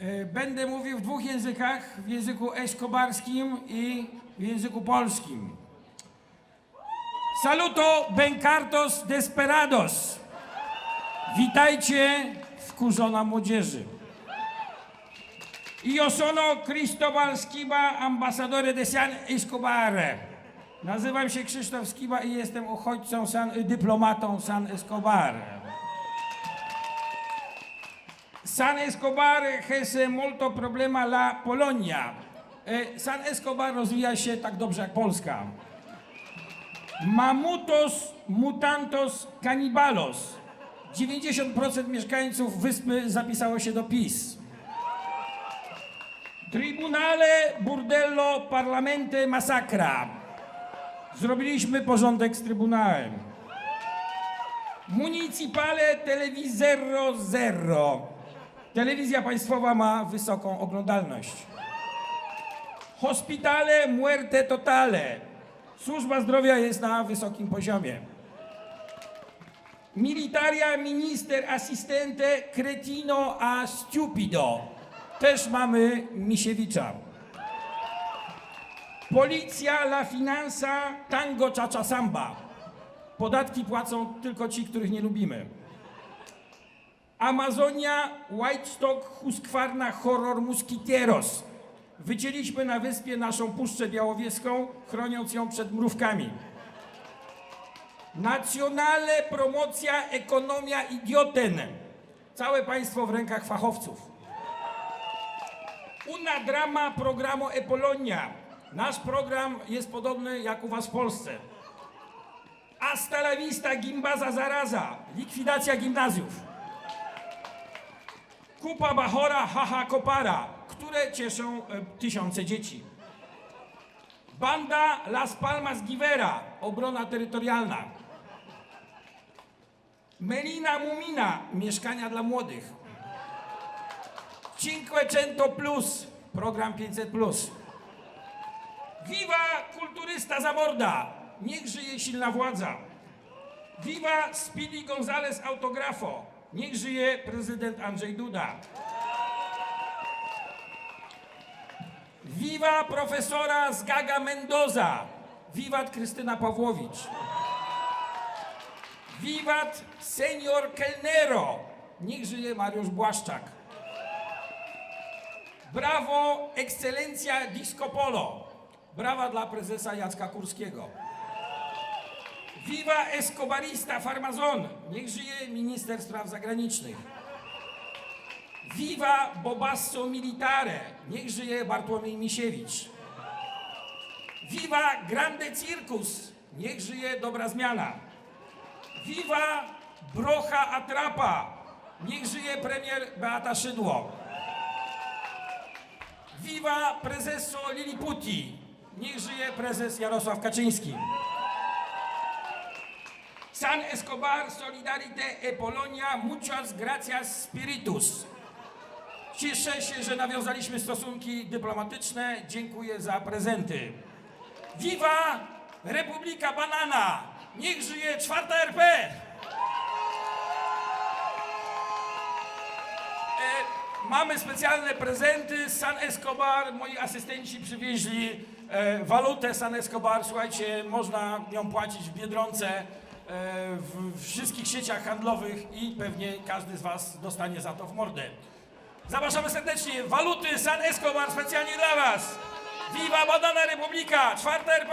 E, Będę mówił w dwóch językach, w języku escobarskim i w języku polskim. Saluto Bencartos Desperados. Witajcie, wkurzona młodzieży. Io sono Cristobal Skiba, ambasadore de San Escobar. Nazywam się Krzysztof Skiba i jestem uchodźcą, San, dyplomatą San Escobar. San Escobar has molto problema la Polonia. E, San Escobar rozwija się tak dobrze jak Polska. Mamutos mutantos canibalos. 90% mieszkańców wyspy zapisało się do PiS. Tribunale Burdello Parlamente Masakra. Zrobiliśmy porządek z Trybunałem. Municipale Telewizero Zero. Telewizja państwowa ma wysoką oglądalność. Hospitale Muerte Totale. Służba zdrowia jest na wysokim poziomie. Militaria Minister Assistente Cretino a Stupido. Też mamy Misiewicza. Policja La Finanza Tango Chacha Samba. Podatki płacą tylko ci, których nie lubimy. Amazonia Whitestock Husqvarna Horror Mosquiteros. Wycięliśmy na wyspie naszą Puszczę Białowieską, chroniąc ją przed mrówkami. Nacjonale Promocja Ekonomia Idioten. Całe państwo w rękach fachowców. Una drama programu Epolonia. Nasz program jest podobny jak u was w Polsce. Hasta la vista gimbaza zaraza. Likwidacja gimnazjów. Kupa Bachora Haha Kopara, które cieszą e, tysiące dzieci. Banda Las Palmas Givera, obrona terytorialna. Melina Mumina, mieszkania dla młodych. Cinquecento Plus, program 500 Plus. Viva kulturysta Zamorda, niech żyje silna władza. Viva Speedy Gonzales Autografo, niech żyje prezydent Andrzej Duda. Viva profesora Zgaga Mendoza, Wiwat Krystyna Pawłowicz. Wiwat senior Kelnero, niech żyje Mariusz Błaszczak. Brawo, ekscelencja Disco Polo. Brawa dla prezesa Jacka Kurskiego. Viva Escobarista Farmazon. Niech żyje minister spraw zagranicznych. Viva Bobasso Militare. Niech żyje Bartłomiej Misiewicz. Viva Grande Circus. Niech żyje dobra zmiana. Viva Brocha Atrapa. Niech żyje premier Beata Szydło. Viva prezeso Liliputi. Niech żyje prezes Jarosław Kaczyński. San Escobar, Solidarite e Polonia, muchas gracias spiritus. Cieszę się, że nawiązaliśmy stosunki dyplomatyczne. Dziękuję za prezenty. Viva Republika Banana! Niech żyje czwarta RP! E, mamy specjalne prezenty San Escobar. Moi asystenci przywieźli e, walutę San Escobar. Słuchajcie, można ją płacić w Biedronce, w, w wszystkich sieciach handlowych i pewnie każdy z Was dostanie za to w mordę. Zapraszamy serdecznie. Waluty San Escobar specjalnie dla Was. Viva Banana Republika, czwarta RP!